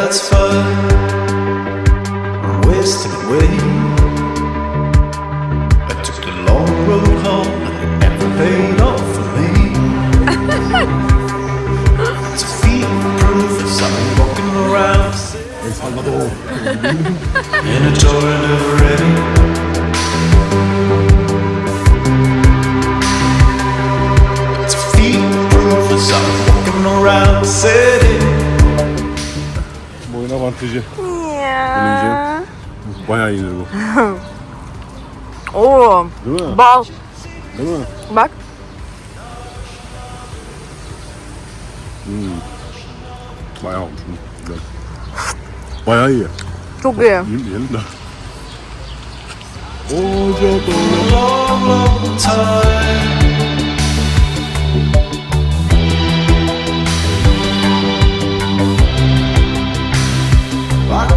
That's fine. I'm wasting away. I took the long road home and it never paid off for me. to feel proof as I'm walking around in a toy never ready. To feel proof as I'm walking around. Boyun avantajı. Ya. Bayağı inir bu. Oo, Değil mi? bal. Değil mi? Bak. Bayağı olmuş bu. Güzel. Bayağı iyi. Çok iyi. Yiyelim yiyelim de. Ocak long time.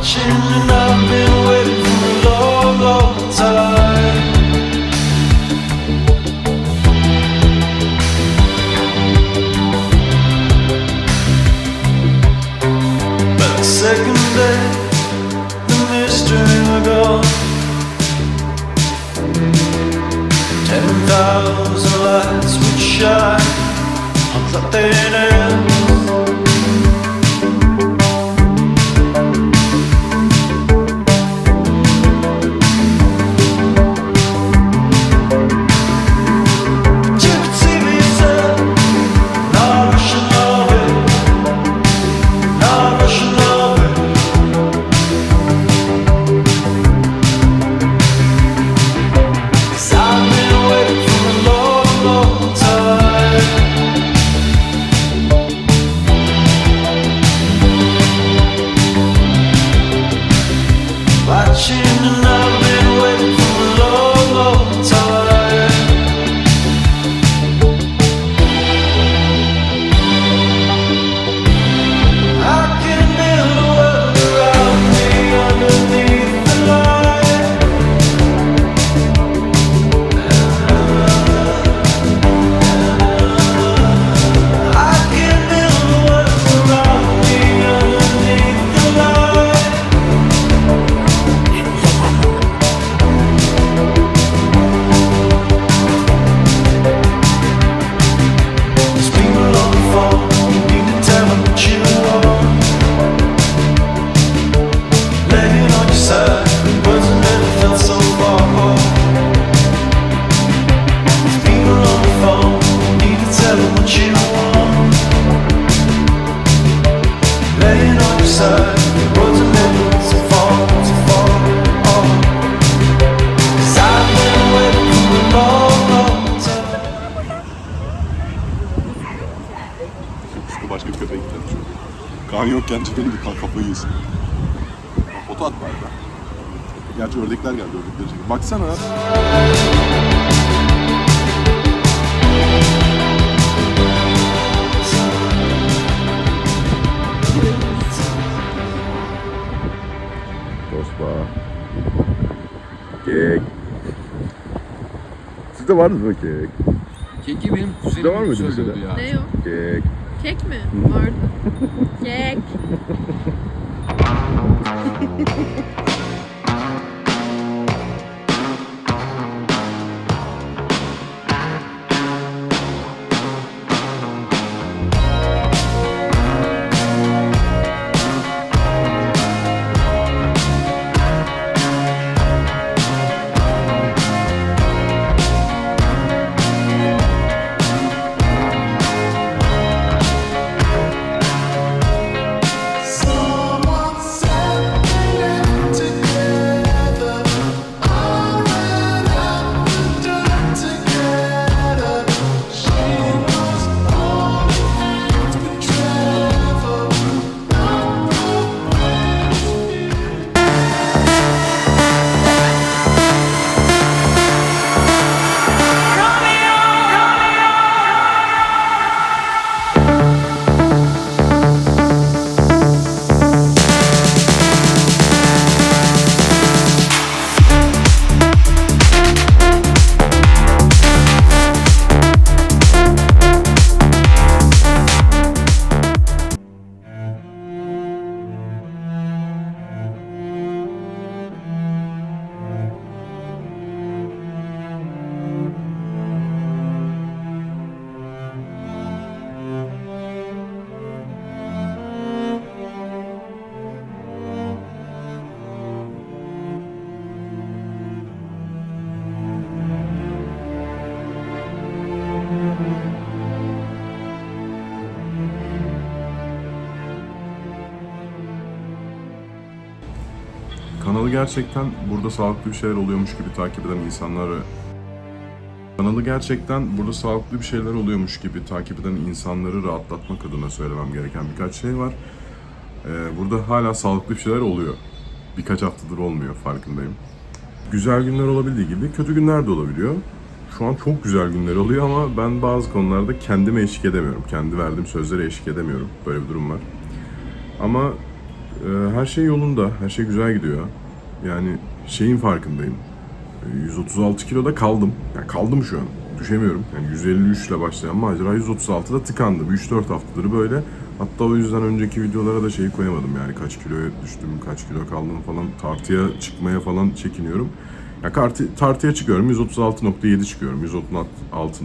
Watching and I've been waiting for a long, long time. But the second day, the mystery were gone. Ten thousand lights would shine on something else. Başka bir köpeğe gidelim şu. Kan yokken çekelim bir kan kafayı Foto at bari. Gerçi ördekler geldi ördekleri çekin. Baksana. Tosba. Kek. Sizde var mı kek? Keki benim Sizde var kuzenim mıydı söylüyordu ya. Ne o? Kek. Kek mi? Vardı. Kek. Kanalı gerçekten burada sağlıklı bir şeyler oluyormuş gibi takip eden insanları Kanalı gerçekten burada sağlıklı bir şeyler oluyormuş gibi takip eden insanları rahatlatmak adına söylemem gereken birkaç şey var. Ee, burada hala sağlıklı bir şeyler oluyor. Birkaç haftadır olmuyor farkındayım. Güzel günler olabildiği gibi kötü günler de olabiliyor. Şu an çok güzel günler oluyor ama ben bazı konularda kendime eşlik edemiyorum. Kendi verdiğim sözlere eşlik edemiyorum. Böyle bir durum var. Ama her şey yolunda, her şey güzel gidiyor. Yani şeyin farkındayım. E, 136 kiloda kaldım. Yani kaldım şu an. Düşemiyorum. Yani 153 ile başlayan macera 136'da tıkandım. 3-4 haftadır böyle. Hatta o yüzden önceki videolara da şeyi koyamadım yani kaç kiloya düştüm, kaç kilo kaldım falan tartıya çıkmaya falan çekiniyorum. Ya kartı, tartıya çıkıyorum 136.7 çıkıyorum. 136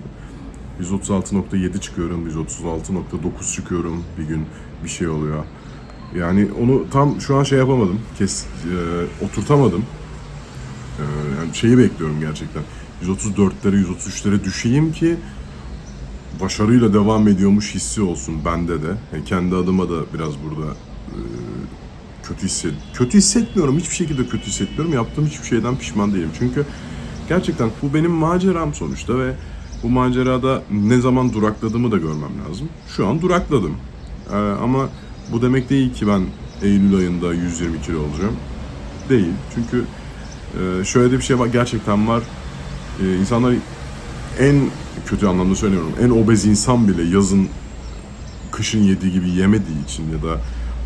136.7 çıkıyorum, 136.9 çıkıyorum bir gün bir şey oluyor. Yani onu tam şu an şey yapamadım, kes e, oturtamadım. E, yani şeyi bekliyorum gerçekten. 134'lere, 133'lere düşeyim ki başarıyla devam ediyormuş hissi olsun bende de. Yani kendi adıma da biraz burada e, kötü hisset kötü hissetmiyorum. Hiçbir şekilde kötü hissetmiyorum. Yaptığım hiçbir şeyden pişman değilim. Çünkü gerçekten bu benim maceram sonuçta ve bu macerada ne zaman durakladığımı da görmem lazım. Şu an durakladım. E, ama bu demek değil ki ben Eylül ayında 120 kilo olacağım. Değil. Çünkü e, şöyle de bir şey var. Gerçekten var. E, insanlar en kötü anlamda söylüyorum. En obez insan bile yazın kışın yediği gibi yemediği için ya da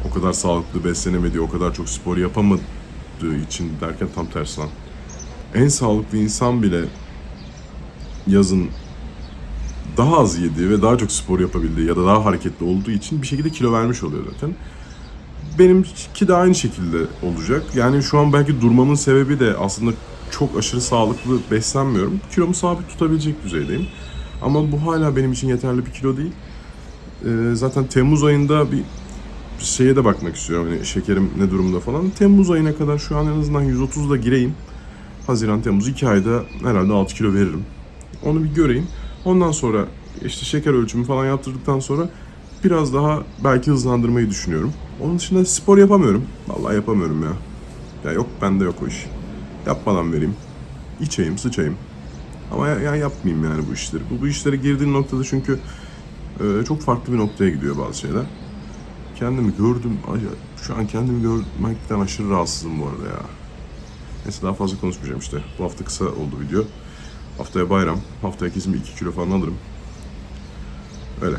o kadar sağlıklı beslenemediği, o kadar çok spor yapamadığı için derken tam tersi lan. En sağlıklı insan bile yazın daha az yediği ve daha çok spor yapabildiği ya da daha hareketli olduğu için bir şekilde kilo vermiş oluyor zaten. Benimki de aynı şekilde olacak. Yani şu an belki durmamın sebebi de aslında çok aşırı sağlıklı beslenmiyorum. Kilomu sabit tutabilecek düzeydeyim. Ama bu hala benim için yeterli bir kilo değil. Ee, zaten Temmuz ayında bir şeye de bakmak istiyorum. Hani şekerim ne durumda falan. Temmuz ayına kadar şu an en azından 130'da gireyim. Haziran, Temmuz 2 ayda herhalde 6 kilo veririm. Onu bir göreyim. Ondan sonra işte şeker ölçümü falan yaptırdıktan sonra biraz daha belki hızlandırmayı düşünüyorum. Onun dışında spor yapamıyorum. Vallahi yapamıyorum ya. Ya yok bende yok o iş. Yapmadan vereyim. İçeyim, sıçayım. Ama ya, ya yapmayayım yani bu işleri. Bu, bu işlere girdiğin noktada çünkü e, çok farklı bir noktaya gidiyor bazı şeyler. Kendimi gördüm. Şu an kendimi görmekten aşırı rahatsızım bu arada ya. Neyse daha fazla konuşmayacağım işte. Bu hafta kısa oldu video. Haftaya bayram. Haftaya kesin bir 2 kilo falan alırım. Öyle.